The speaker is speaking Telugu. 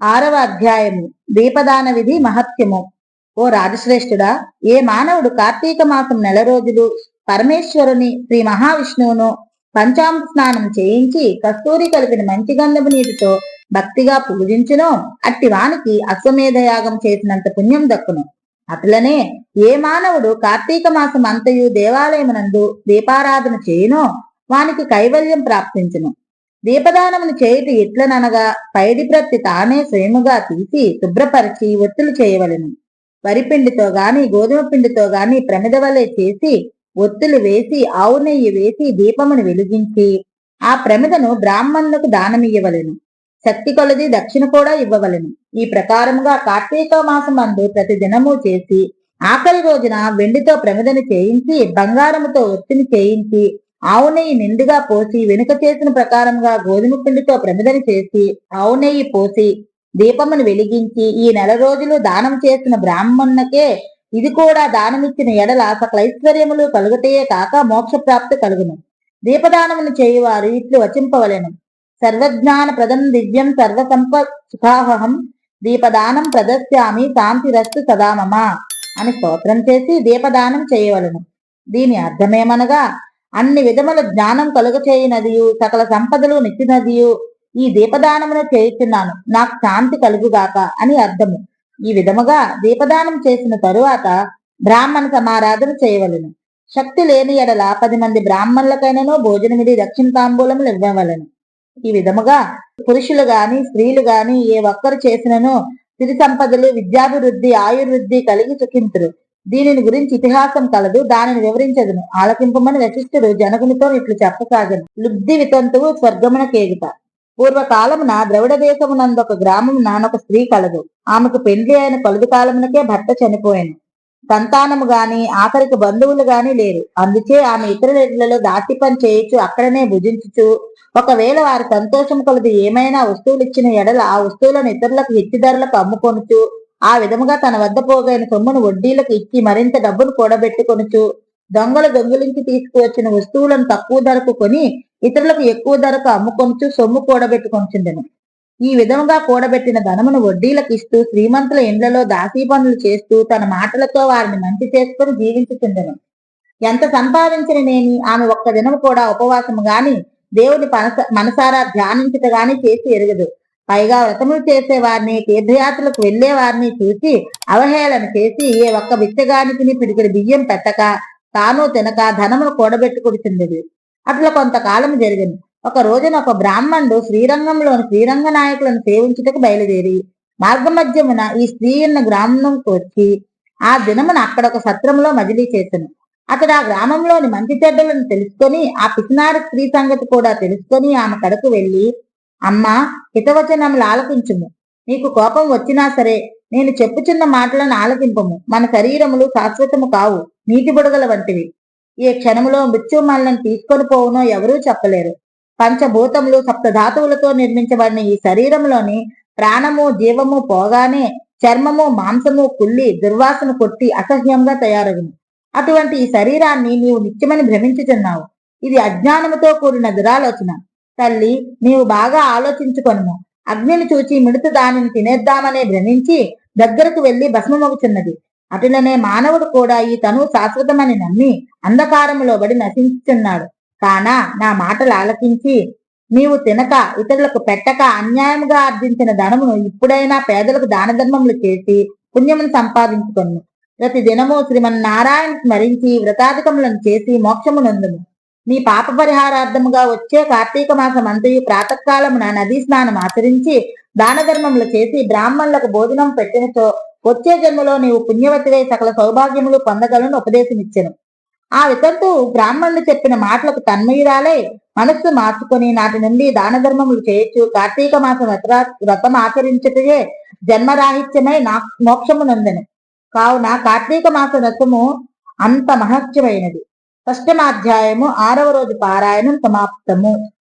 ఆరవ అధ్యాయము. దీపదాన విధి మహత్యము. ఓ రాజశ్రేష్ఠుడా ఏ మానవుడు కార్తీక మాసం నెల రోజులు పరమేశ్వరుని శ్రీ మహావిష్ణువును పంచామ స్నానం చేయించి కస్తూరి కలిపిన మంచి గంధపు నీటితో భక్తిగా పూజించునో. అట్టి వానికి అశ్వమేధయాగం చేసినంత పుణ్యం దక్కును. అట్లనే ఏ మానవుడు కార్తీక మాసం అంతయు దేవాలయమునందు దీపారాధన చేయునో వానికి కైవల్యం ప్రాప్తించును. దీపదానమును చేయుట ఎట్లననగా పైడి ప్రత్తి తానే స్వయముగా తీసి శుభ్రపరిచి ఒత్తులు చేయవలెను. వరిపిండితో గాని గోధుమ పిండితో గాని ప్రమిద వలె చేసి ఒత్తులు వేసి ఆవు నెయ్యి వేసి దీపమును వెలిగించి ఆ ప్రమిదను బ్రాహ్మణులకు దానమియ్యవలను. శక్తి కొలది దక్షిణ కూడా ఇవ్వవలెను. ఈ ప్రకారముగా కార్తీక మాసం అందు ప్రతి దినము చేసి ఆఖరి రోజున వెండితో ప్రమిదను చేయించి బంగారముతో ఒత్తిని చేయించి ఆవు నెయ్యి నిండుగా పోసి వెనుక చేసిన ప్రకారంగా గోధుమ పిండితో ప్రమిదని చేసి ఆవు నెయ్యి పోసి దీపమును వెలిగించి ఈ నెల రోజులు దానం చేసిన బ్రాహ్మణునకే ఇది కూడా దానమిచ్చిన ఎడల సకలైశ్వర్యములు కలుగుతాయే కాక మోక్ష ప్రాప్తి కలుగును. దీపదానమును చేయువారు ఇట్లు వచింపవలెను. సర్వజ్ఞాన ప్రదం దివ్యం సర్వ సంప సుఖాహం దీపదానం ప్రదస్యామి శాంతిరస్తు సదామమా అని స్తోత్రం చేసి దీపదానం చేయవలెను. దీని అర్థమేమనగా అన్ని విధముల జ్ఞానం కలుగ చేయనదియు సకల సంపదలు నిచ్చినదియు ఈ దీపదానమును చేయుచున్నాను. నాకు శాంతి కలుగుగాక అని అర్థము. ఈ విధముగా దీపదానం చేసిన తరువాత బ్రాహ్మణ సమారాధన చేయవలెను. శక్తి లేని ఎడల పది మంది బ్రాహ్మణులకైనను భోజనమిది దక్షిణ తాంబూలములు ఇవ్వవలెను. ఈ విధముగా పురుషులు గాని స్త్రీలు గాని ఏ ఒక్కరు చేసినను సిరి సంపదలు విద్యాభివృద్ధి ఆయుర్వృద్ధి కలిగి సుఖింతురు. దీనిని గురించి ఇతిహాసం కలదు దానిని వివరించదును. ఆలకింపమని వశిష్ఠుడు జనకునితో ఇట్లు చెప్పసాగను. లుబ్ధి వితంతువు స్వర్గమున స్వర్గమునకేగుట పూర్వకాలమున ద్రవిడ దేశమునందు ఒక గ్రామం నానొక స్త్రీ కలదు. ఆమెకు పెండ్లి అయిన కొలది కాలమునకే భర్త చనిపోయాను. సంతానము గాని ఆఖరికి బంధువులు గాని లేరు. అందుచే ఆమె ఇతరుల ఇళ్ళలో దాసి పని చేయొచ్చు అక్కడనే భుజించుచు ఒకవేళ వారి సంతోషం కొలది ఏమైనా వస్తువులు ఇచ్చిన ఎడల ఆ వస్తువులను ఇతరులకు హెచ్చు ధరలకు అమ్ముకొనుచు ఆ విధముగా తన వద్ద పోగైన సొమ్మును వడ్డీలకు ఇచ్చి మరింత డబ్బును కూడబెట్టుకొనుచు దొంగలు దొంగిలించి తీసుకువచ్చిన వస్తువులను తక్కువ ధరకు కొని ఇతరులకు ఎక్కువ ధరకు అమ్ముకొనుచు సొమ్ము కూడబెట్టుకొనుచుండెను. ఈ విధముగా కూడబెట్టిన ధనమును వడ్డీలకు ఇస్తూ శ్రీమంతుల ఇండ్లలో దాసీ పనులు చేస్తూ తన మాటలతో వారిని మంచి చేసుకుని జీవించుచుండెను. ఎంత సంపాదించిన నేని ఆమె ఒక్క దినము కూడా ఉపవాసము గాని దేవుని మనస మనసారా ధ్యానించట గాని చేసి ఎరగదు. పైగా వ్రతములు చేసే వారిని తీర్థయాత్రలకు వెళ్ళేవారిని చూసి అవహేళన చేసి ఏ ఒక్క బిచ్చగానికి పిడికిడి బియ్యం పెట్టక తాను తినక ధనమును కూడబెట్టుకుడుచుండేది అట్లా కొంతకాలం జరిగింది. ఒక రోజున ఒక బ్రాహ్మణుడు శ్రీరంగంలోని శ్రీరంగ నాయకులను సేవించుటకు బయలుదేరి మార్గమధ్యమున ఈ స్త్రీ ఉన్న గ్రామంకు వచ్చి ఆ దినమున అక్కడ ఒక సత్రంలో మజిలీ చేశాను అతడు ఆ గ్రామంలోని మంచి చెడ్డలను తెలుసుకొని ఆ పిసినారి స్త్రీ సంగతి కూడా తెలుసుకొని ఆమె కడకు వెళ్ళి అమ్మా హితవచనములు ఆలకించుము. నీకు కోపం వచ్చినా సరే నేను చెప్పుచున్న మాటలను ఆలకింపము. మన శరీరములు శాశ్వతము కావు నీటి బుడగల వంటివి. ఏ క్షణములో మృత్యు మనల్ని తీసుకొని పోవునో ఎవరూ చెప్పలేరు. పంచభూతములు సప్తధాతువులతో నిర్మించబడిన ఈ శరీరంలోని ప్రాణము జీవము పోగానే చర్మము మాంసము కుళ్ళి దుర్వాసన కొట్టి అసహ్యంగా తయారగును. అటువంటి ఈ శరీరాన్ని నీవు నిత్యమని భ్రమించుచున్నావు. ఇది అజ్ఞానముతో కూడిన దురాలోచన. తల్లి నీవు బాగా ఆలోచించుకొనుము. అగ్నిని చూచి మిడత దానిని తినేద్దామనే భ్రమించి దగ్గరకు వెళ్ళి భస్మమగుచున్నది. అటులనే మానవుడు కూడా ఈ తను శాశ్వతమని నమ్మి అంధకారములో బడి నశించుచున్నాడు. కానా నా మాటలు ఆలకించి నీవు తినక ఇతరులకు పెట్టక అన్యాయంగా ఆర్జించిన ధనమును ఇప్పుడైనా పేదలకు దాన ధర్మములు చేసి పుణ్యమును సంపాదించుకొను ప్రతి దినము శ్రీమన్నారాయణ స్మరించి వ్రతాధికములను చేసి మోక్షమునందును నీ పాప పరిహారార్థముగా వచ్చే కార్తీక మాసం అంతయు ప్రాతకాలమున నదీ స్నానం ఆచరించి దాన ధర్మములు చేసి బ్రాహ్మణులకు భోజనం పెట్టినతో వచ్చే జన్మలో నీవు పుణ్యవతివై సకల సౌభాగ్యములు పొందగలను ఉపదేశమిచ్చెను. ఆ వితంతు బ్రాహ్మణులు చెప్పిన మాటలకు తన్మయురాలై మనస్సు మార్చుకొని నాటి నుండి దాన ధర్మములు చేయొచ్చు కార్తీక మాసం వ్రత వ్రతం ఆచరించుటయే జన్మరాహిత్యమై నా మోక్షమునందెను కావున కార్తీక మాస వ్రతము అంత మహత్యమైనది. అష్టమాధ్యాయము ఆరవ రోజు పారాయణం సమాప్తము.